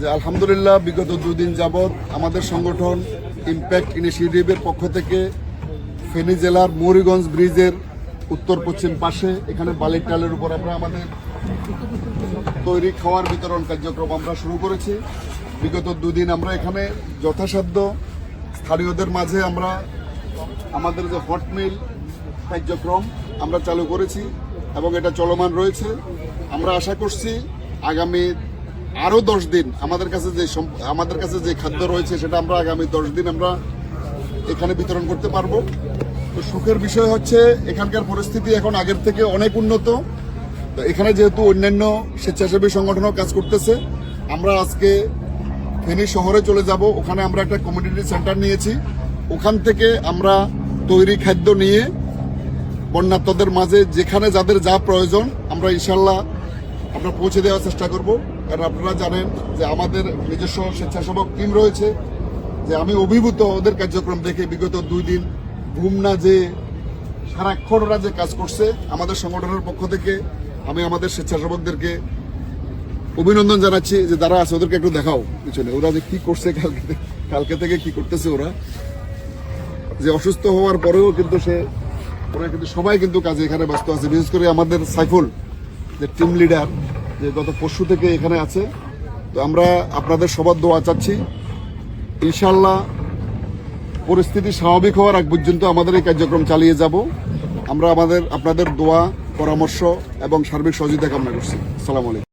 যে আলহামদুলিল্লাহ বিগত দুদিন যাবৎ আমাদের সংগঠন ইম্প্যাক্ট ইনিশিয়েটিভের পক্ষ থেকে ফেনী জেলার মৌরিগঞ্জ ব্রিজের উত্তর পশ্চিম পাশে, এখানে বালির টালের উপর আমরা আমাদের তৈরি খাওয়ার বিতরণ কার্যক্রম আমরা শুরু করেছি। বিগত দুদিন আমরা এখানে যথাসাধ্য স্থানীয়দের মাঝে আমরা আমাদের যে হটমিল কার্যক্রম আমরা চালু করেছি এবং এটা চলমান রয়েছে। আমরা আশা করছি আগামী আরও দশ দিন আমাদের কাছে যে আমাদের কাছে যে খাদ্য রয়েছে সেটা আমরা আগামী দশ দিন আমরা এখানে বিতরণ করতে পারব। তো সুখের বিষয় হচ্ছে এখানকার পরিস্থিতি এখন আগের থেকে অনেক উন্নত। তো এখানে যেহেতু অন্যান্য স্বেচ্ছাসেবী সংগঠনও কাজ করতেছে, আমরা আজকে ফেনী শহরে চলে যাব। ওখানে আমরা একটা কমিউনিটি সেন্টার নিয়েছি। ওখান থেকে আমরা তৈরি খাদ্য নিয়ে বন্যাত্মদের মাঝে যেখানে যাদের যা প্রয়োজন আমরা ইনশাল্লাহ আমরা পৌঁছে দেওয়ার চেষ্টা করব। কারণ আপনারা জানেন যে আমাদের নিজস্ব স্বেচ্ছাসেবক টিম রয়েছে, যে আমি অভিভূত ওদের কার্যক্রম দেখে বিগত দুই দিন ঘুম না যে সারাক্ষণ ওরা যে কাজ করছে, আমাদের সংগঠনের পক্ষ থেকে আমি আমাদের স্বেচ্ছাসেবকদেরকে অভিনন্দন জানাচ্ছি যে যারা আছে, ওদেরকে একটু দেখাও পিছনে। ওরা যে কি করছে কালকে কালকে থেকে কি করতেছে ওরা? যে অসুস্থ হওয়ার পরেও কিন্তু সে, ওরা কিন্তু সবাই কিন্তু কাজে এখানে ব্যস্ত আছে। বিশেষ করে আমাদের সাইফুল, যে টিম লিডার যে গত পরশু থেকে এখানে আছে। তো আমরা আপনাদের সবার দোয়া চাচ্ছি। ইনশাল্লাহ পরিস্থিতি স্বাভাবিক হওয়ার আগ পর্যন্ত আমাদের এই কার্যক্রম চালিয়ে যাব। আমরা আমাদের, আপনাদের দোয়া, পরামর্শ এবং সার্বিক সহযোগিতা কামনা করছি। সালাম আলাইকুম।